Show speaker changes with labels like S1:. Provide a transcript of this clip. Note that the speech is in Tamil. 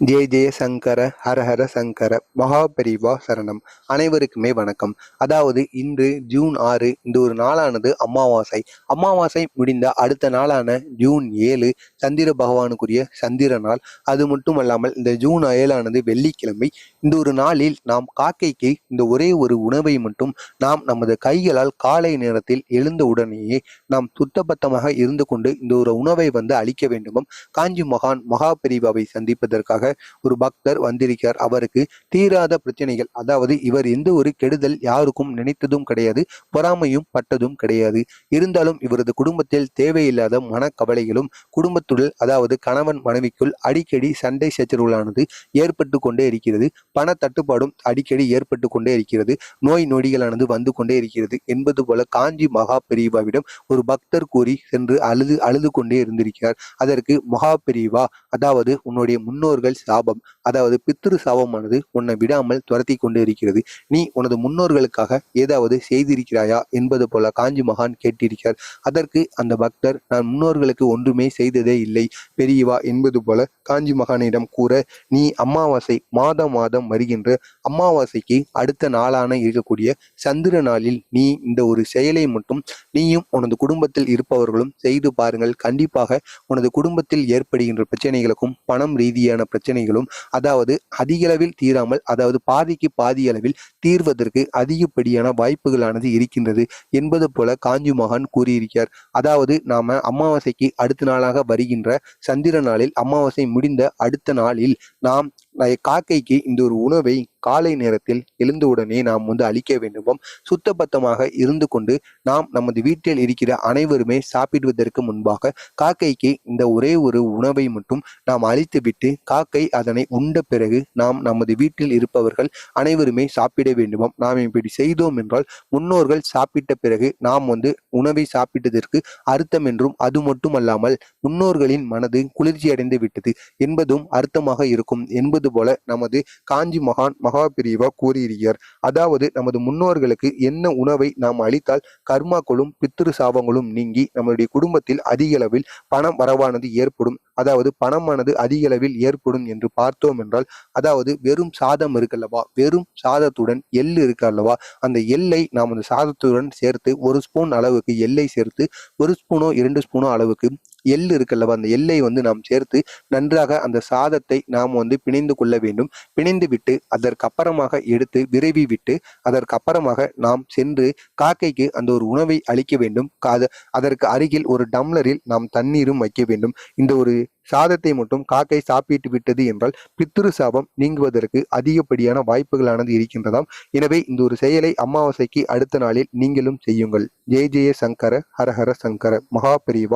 S1: ஜெய ஜெய சங்கர ஹரஹர சங்கர மகாபெரிவா சரணம். அனைவருக்குமே வணக்கம். அதாவது இன்று ஜூன் ஆறு இந்த ஒரு நாளானது அமாவாசை. அமாவாசை முடிந்த அடுத்த நாளான ஜூன் ஏழு சந்திர பகவானுக்குரிய சந்திர நாள். அது மட்டுமல்லாமல் இந்த ஜூன் ஏழானது வெள்ளிக்கிழமை. இந்த ஒரு நாளில் நாம் காக்கைக்கு இந்த ஒரே ஒரு உணவை மட்டும் நாம் நமது கைகளால் காலை நேரத்தில் எழுந்த உடனேயே நாம் சுத்தபத்தமாக இருந்து கொண்டு இந்த ஒரு உணவை வந்து அளிக்க வேண்டுமும். காஞ்சி மகான் மகாபெரிவாவை சந்திப்பதற்காக ஒரு பக்தர் வந்திருக்கிறார். அவருக்கு தீராத பிரச்சனைகள். அதாவது இவர் எந்த ஒரு கெடுதல் யாருக்கும் நினைத்ததும் கிடையாது பொறாமையும் பட்டதும் கிடையாது. இருந்தாலும் இவரது குடும்பத்தில் தேவையில்லாத மனக்கவலைகளும் குடும்பத்துடன் அதாவது கணவன் மனைவிக்குள் அடிக்கடி சண்டை சச்சரவுகளானது ஏற்பட்டு கொண்டே இருக்கிறது. பண தட்டுப்பாடும் அடிக்கடி ஏற்பட்டு கொண்டே இருக்கிறது. நோய் நொடிகளானது வந்து கொண்டே இருக்கிறது என்பது போல காஞ்சி மகா பெரியவாவிடம் ஒரு பக்தர் கூறி சென்று அழுது அழுது கொண்டே இருந்திருக்கிறார். அதற்கு மகா பெரியவா அதாவது உன்னுடைய முன்னோர்கள் சாபம் அதாவது பித்ரு சாபமானது உன்னை விடாமல் துரத்தி கொண்டு இருக்கிறது நீ உனது முன்னோர்களுக்காக ஏதாவது செய்திருக்கிறாயா என்பது போல காஞ்சி மகான் கேட்டிருக்கிறார். அதற்கு அந்த பக்தர் நான் முன்னோர்களுக்கு ஒன்றுமே செய்ததே இல்லை பெரியவா என்பது போல காஞ்சி மகானிடம் கூற நீ அமாவாசை மாதம் மாதம் வருகின்ற அமாவாசைக்கு அடுத்த நாளான இருக்கக்கூடிய சந்திர நாளில் நீ இந்த ஒரு செயலை மட்டும் நீயும் உனது குடும்பத்தில் இருப்பவர்களும் செய்து பாருங்கள். கண்டிப்பாக உனது குடும்பத்தில் ஏற்படுகின்ற பிரச்சனைகளுக்கும் பணம் ரீதியான பிரச்சனை பிரச்சனைகளும் அதாவது அதிகளவில் தீராமல் அதாவது பாதிக்கு பாதி அளவில் தீர்வதற்கு அதிகப்படியான வாய்ப்புகளானது இருக்கின்றது என்பது போல காஞ்சி மகான் கூறியிருக்கிறார். அதாவது நாம அமாவாசைக்கு அடுத்த நாளாக வருகின்ற சந்திர நாளில் அமாவாசை முடிந்த அடுத்த நாளில் நாம் காக்கைக்கு இந்த ஒரு உணவை காலை நேரத்தில் எழுந்தவுடனே நாம் வந்து அளிக்க வேண்டுமாம். சுத்தபத்தமாக இருந்து கொண்டு நாம் நமது வீட்டில் இருக்கிற அனைவருமே சாப்பிடுவதற்கு முன்பாக காக்கைக்கு இந்த ஒரே ஒரு உணவை மட்டும் நாம் அழித்துவிட்டு காக்கை அதனை உண்ட பிறகு நாம் நமது வீட்டில் இருப்பவர்கள் அனைவருமே சாப்பிட வேண்டுமாம். நாம் இப்படி செய்தோம் என்றால் முன்னோர்கள் சாப்பிட்ட பிறகு நாம் வந்து உணவை சாப்பிட்டதற்கு அர்த்தம் என்றும் அது மட்டுமல்லாமல் முன்னோர்களின் மனது குளிர்ச்சி அடைந்து விட்டது என்பதும் அர்த்தமாக இருக்கும் என்பது போல நமது காஞ்சி மகான் மகாபிரிவா கூறியிருக்கிறார். அதாவது நமது முன்னோர்களுக்கு என்ன உணவை நாம் அளித்தால் கர்மாக்களும் பித்திரு சாபங்களும் நீங்கி நம்மளுடைய குடும்பத்தில் அதிக அளவில் பணம் வரவானது ஏற்படும். அதாவது பணமானது அதிக அளவில் ஏற்படும் என்று பார்த்தோம் என்றால் அதாவது வெறும் சாதம் இருக்கல்லவா? வெறும் சாதத்துடன் எள்ளு இருக்கு அல்லவா அந்த எல்லை நாம் அந்த சாதத்துடன் சேர்த்து ஒரு ஸ்பூன் அளவுக்கு எல்லை சேர்த்து ஒரு ஸ்பூனோ இரண்டு ஸ்பூனோ அளவுக்கு எள் இருக்குல்லவா? அந்த எல்லை வந்து நாம் சேர்த்து நன்றாக அந்த சாதத்தை நாம் வந்து பிணைந்து கொள்ள வேண்டும். பிணைந்து விட்டு அதற்கு அப்புறமாக எடுத்து விரைவி விட்டு அதற்கு அப்புறமாக நாம் சென்று காக்கைக்கு அந்த ஒரு உணவை அளிக்க வேண்டும். காத- அதற்கு அருகில் ஒரு டம்ளரில் நாம் தண்ணீரும் வைக்க வேண்டும். இந்த ஒரு சாதத்தை மட்டும் காக்கை சாப்பிட்டு விட்டது என்றால் பித்ரு சாபம் நீங்குவதற்கு அதிகப்படியான வாய்ப்புகளானது இருக்கின்றதாம். எனவே இந்த ஒரு செயலை அமாவாசைக்கு அடுத்த நாளில் நீங்களும் செய்யுங்கள். ஜெய ஜெய சங்கர ஹரஹர சங்கர மகாபிரிவா